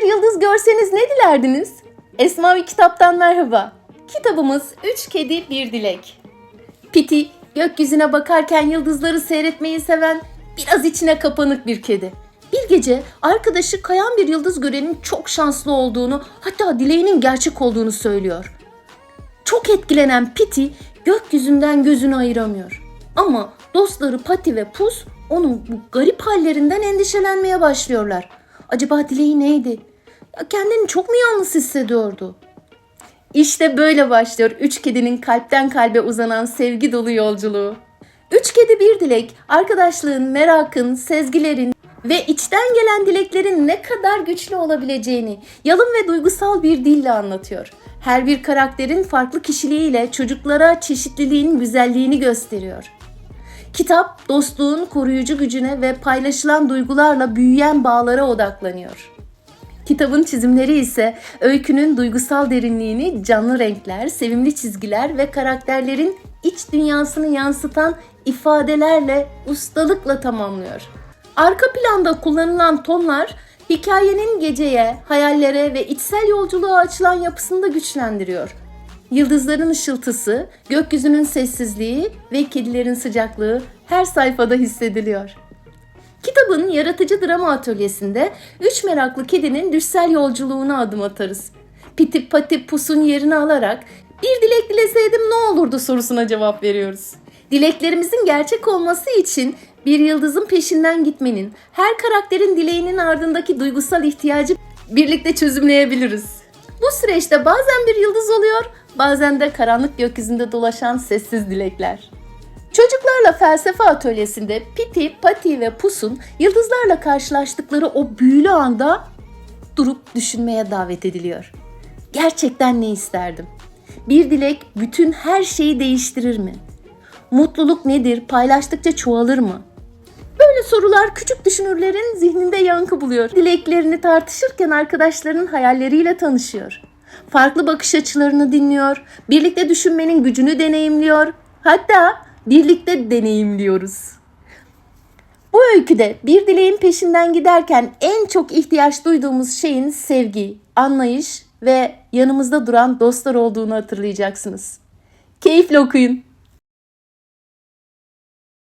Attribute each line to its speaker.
Speaker 1: bir yıldız görseniz ne dilerdiniz? Esmavi Kitap'tan merhaba. Kitabımız Üç Kedi Bir Dilek. Piti gökyüzüne bakarken yıldızları seyretmeyi seven biraz içine kapanık bir kedi. Bir gece arkadaşı kayan bir yıldız görenin çok şanslı olduğunu hatta dileğinin gerçek olduğunu söylüyor. Çok etkilenen Piti gökyüzünden gözünü ayıramıyor. Ama dostları Pati ve Pus onun bu garip hallerinden endişelenmeye başlıyorlar. Acaba dileği neydi? Kendini çok mu yalnız hissediyordu? İşte böyle başlıyor üç kedinin kalpten kalbe uzanan sevgi dolu yolculuğu. Üç kedi bir dilek, arkadaşlığın, merakın, sezgilerin ve içten gelen dileklerin ne kadar güçlü olabileceğini yalın ve duygusal bir dille anlatıyor. Her bir karakterin farklı kişiliğiyle çocuklara çeşitliliğin güzelliğini gösteriyor. Kitap dostluğun koruyucu gücüne ve paylaşılan duygularla büyüyen bağlara odaklanıyor. Kitabın çizimleri ise öykünün duygusal derinliğini canlı renkler, sevimli çizgiler ve karakterlerin iç dünyasını yansıtan ifadelerle ustalıkla tamamlıyor. Arka planda kullanılan tonlar hikayenin geceye, hayallere ve içsel yolculuğa açılan yapısını da güçlendiriyor. Yıldızların ışıltısı, gökyüzünün sessizliği ve kedilerin sıcaklığı her sayfada hissediliyor. Kitabın yaratıcı drama atölyesinde üç meraklı kedinin düşsel yolculuğuna adım atarız. Piti Pati Pus'un yerini alarak bir dilek dileseydim ne olurdu sorusuna cevap veriyoruz. Dileklerimizin gerçek olması için bir yıldızın peşinden gitmenin, her karakterin dileğinin ardındaki duygusal ihtiyacı birlikte çözümleyebiliriz. Bu süreçte bazen bir yıldız oluyor, bazen de karanlık gökyüzünde dolaşan sessiz dilekler. Çocuklarla felsefe atölyesinde Piti, Pati ve Pus'un yıldızlarla karşılaştıkları o büyülü anda durup düşünmeye davet ediliyor. Gerçekten ne isterdim? Bir dilek bütün her şeyi değiştirir mi? Mutluluk nedir? Paylaştıkça çoğalır mı? Böyle sorular küçük düşünürlerin zihninde yankı buluyor. Dileklerini tartışırken arkadaşlarının hayalleriyle tanışıyor. Farklı bakış açılarını dinliyor. Birlikte düşünmenin gücünü deneyimliyor. Hatta birlikte deneyimliyoruz. Bu öyküde bir dileğin peşinden giderken en çok ihtiyaç duyduğumuz şeyin sevgi, anlayış ve yanımızda duran dostlar olduğunu hatırlayacaksınız. Keyifle okuyun.